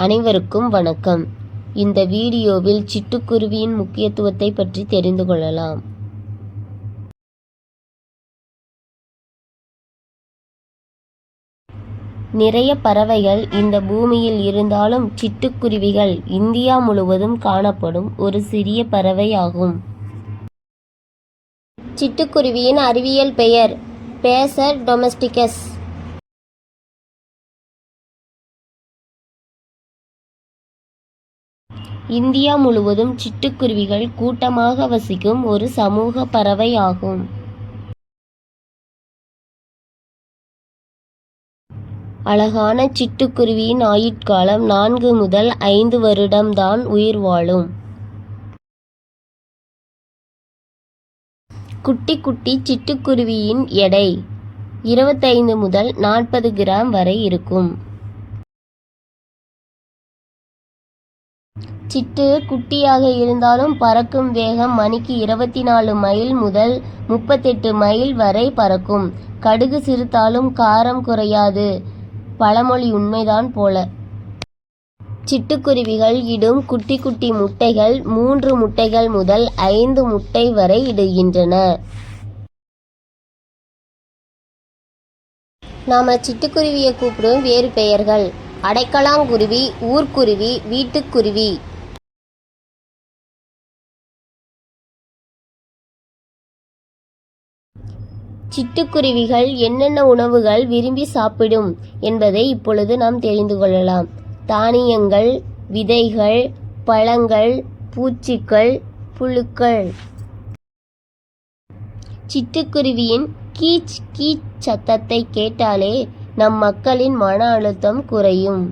அனைவருக்கும் வணக்கம். இந்த வீடியோவில் சிட்டுக்குருவியின் முக்கியத்துவத்தை பற்றி தெரிந்து கொள்ளலாம். நிறைய பறவைகள் இந்த பூமியில் இருந்தாலும் சிட்டுக்குருவிகள் இந்தியா முழுவதும் காணப்படும் ஒரு சிறிய பறவை ஆகும் சிட்டுக்குருவியின் அறிவியல் பெயர் பேசர் டொமஸ்டிகஸ். இந்தியா முழுவதும் சிட்டுக்குருவிகள் கூட்டமாக வசிக்கும் ஒரு சமூக பறவை ஆகும் அழகான சிட்டுக்குருவியின் ஆயுட்காலம் நான்கு முதல் ஐந்து வருடம்தான் உயிர் வாழும். குட்டி குட்டி சிட்டுக்குருவியின் எடை இருபத்தைந்து முதல் நாற்பது கிராம் வரை இருக்கும். சிட்டு குட்டியாக இருந்தாலும் பறக்கும் வேகம் மணிக்கு இருபத்தி நாலு மைல் முதல் முப்பத்தெட்டு மைல் வரை பறக்கும். கடுகு சிறுத்தாலும் காரம் குறையாது. பழமொழி உண்மைதான் போல. சிட்டுக்குருவிகள் இடும் குட்டி குட்டி முட்டைகள் மூன்று முட்டைகள் முதல் ஐந்து முட்டை வரை இடுகின்றன. நாம சிட்டுக்குருவியை கூப்பிடும் வேறு பெயர்கள். அடைக்கலாங்குருவி ஊர்க்குருவி வீட்டுக்குருவி. சிட்டுக்குருவிகள் என்னென்ன உணவுகள் விரும்பி சாப்பிடும் என்பதை இப்பொழுது நாம் தெரிந்து கொள்ளலாம். தானியங்கள் விதைகள் பழங்கள் பூச்சிகள் புழுக்கள். சிட்டுக்குருவியின் கீச் கீச் சத்தத்தை கேட்டாலே நம் மக்களின் மன அழுத்தம் குறையும்.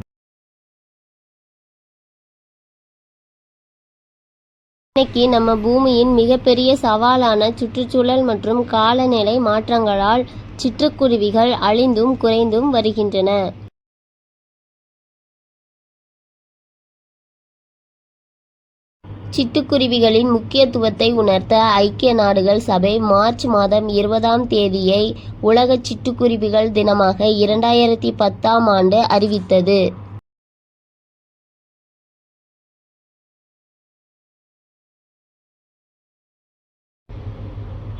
இன்னைக்கு நம்ம பூமியின் மிகப்பெரிய சவாலான சுற்றுச்சூழல் மற்றும் காலநிலை மாற்றங்களால் சிற்றுக்குருவிகள் அழிந்தும் குறைந்தும் வருகின்றன. சிட்டுக்குருவிகளின் முக்கியத்துவத்தை உணர்த்த ஐக்கிய நாடுகள் சபை மார்ச் மாதம் இருபதாம் தேதியை உலக சிட்டுக்குருவிகள் தினமாக இரண்டாயிரத்தி பத்தாம் ஆண்டு அறிவித்தது.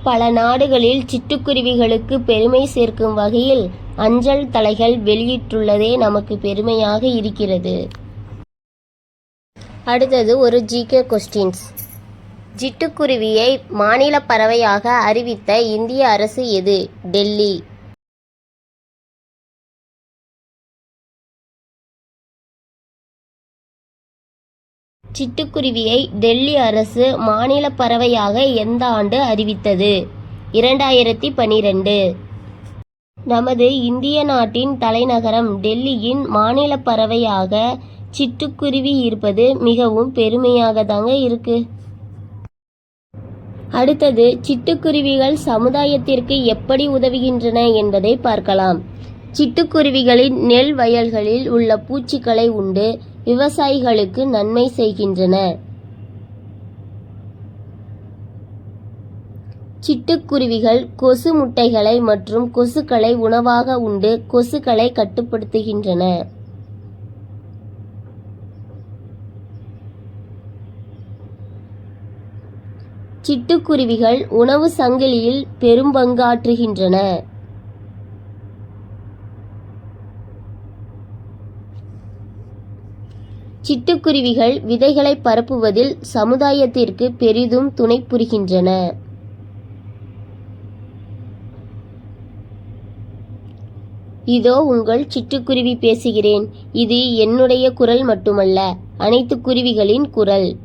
பல நாடுகளில் சிட்டுக்குருவிகளுக்கு பெருமை சேர்க்கும் வகையில் அஞ்சல் தலைகள் வெளியிட்டுள்ளதே நமக்கு பெருமையாக இருக்கிறது. அடுத்தது ஒரு ஜிகே கொஸ்டின்ஸ் சிட்டுக்குருவியை மாநில பறவையாக அறிவித்த இந்திய அரசு எது? டெல்லி. சிட்டுக்குருவியை டெல்லி அரசு மாநில பறவையாக எந்த ஆண்டு அறிவித்தது? இரண்டாயிரத்தி பனிரெண்டு. நமது இந்திய நாட்டின் தலைநகரம் டெல்லியின் மாநில பறவையாக சிட்டுக்குருவி இருப்பது மிகவும் பெருமையாக தாங்க இருக்கு. அடுத்தது சிட்டுக்குருவிகள் சமுதாயத்திற்கு எப்படி உதவுகின்றன என்பதை பார்க்கலாம். சிட்டுக்குருவிகளின் நெல் வயல்களில் உள்ள பூச்சிகளை உண்டு விவசாயிகளுக்கு நன்மை செய்கின்றன. சிட்டுக்குருவிகள் கொசு முட்டைகளை மற்றும் கொசுக்களை உணவாக உண்டு கொசுக்களை கட்டுப்படுத்துகின்றன. சிட்டுக்குருவிகள் உணவு சங்கிலியில் பெரும் பங்காற்றுகின்றன சிட்டுக்குருவிகள் விதைகளை பரப்புவதில் சமுதாயத்திற்கு பெரிதும் துணை புரிகின்றன. இதோ உங்கள் சிட்டுக்குருவி பேசுகிறேன். இது என்னுடைய குரல் மட்டுமல்ல அனைத்து குருவிகளின் குரல்.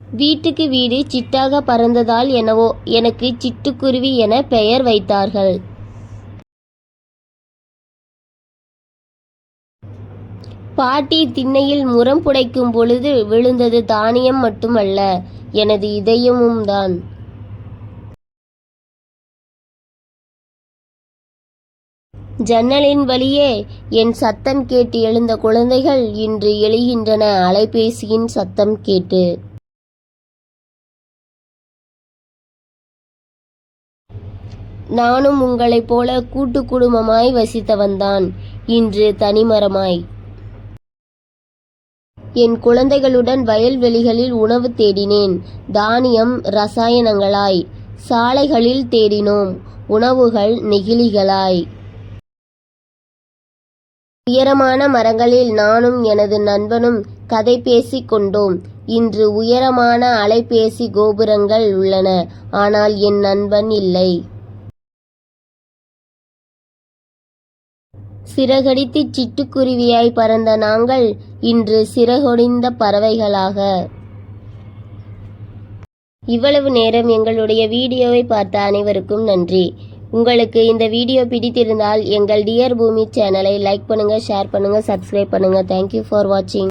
வீட்டுக்கு வீடு சிட்டாக பறந்ததால் எனவோ எனக்கு சிட்டுக்குருவி என பெயர் வைத்தார்கள். பாட்டி திண்ணையில் முரம் புடைக்கும் பொழுது விழுந்தது தானியம் மட்டுமல்ல எனது இதயமும் தான். ஜன்னலின் வழியே என் சத்தம் கேட்டு எழுந்த குழந்தைகள் இன்று எழுகின்றன அலைபேசியின் சத்தம் கேட்டு. நானும் உங்களைப் போல கூட்டு குடும்பமாய் வசித்தவன்தான் இன்று தனிமரமாய். என் குழந்தைகளுடன் வயல்வெளிகளில் உணவு தேடினேன். தானியம் ரசாயனங்களாய். சாலைகளில் தேடினோம். உணவுகள் நெகிழிகளாய். உயரமான மரங்களில் நானும் எனது நண்பனும் கதை பேசிக் கொண்டோம். இன்று உயரமான அலைபேசி கோபுரங்கள் உள்ளன. ஆனால் என் நண்பன் இல்லை. சிறகடித்து சிட்டுக்குருவியாய் பறந்த நாங்கள் இன்று சிறகொடிந்த பறவைகளாக. இவ்வளவு நேரம் எங்களுடைய வீடியோவை பார்த்த அனைவருக்கும் நன்றி. உங்களுக்கு இந்த வீடியோ பிடித்திருந்தால் எங்கள் டியர் பூமி சேனலை லைக் பண்ணுங்க ஷேர் பண்ணுங்க சப்ஸ்கிரைப் பண்ணுங்க. தேங்க்யூ ஃபார் வாட்சிங்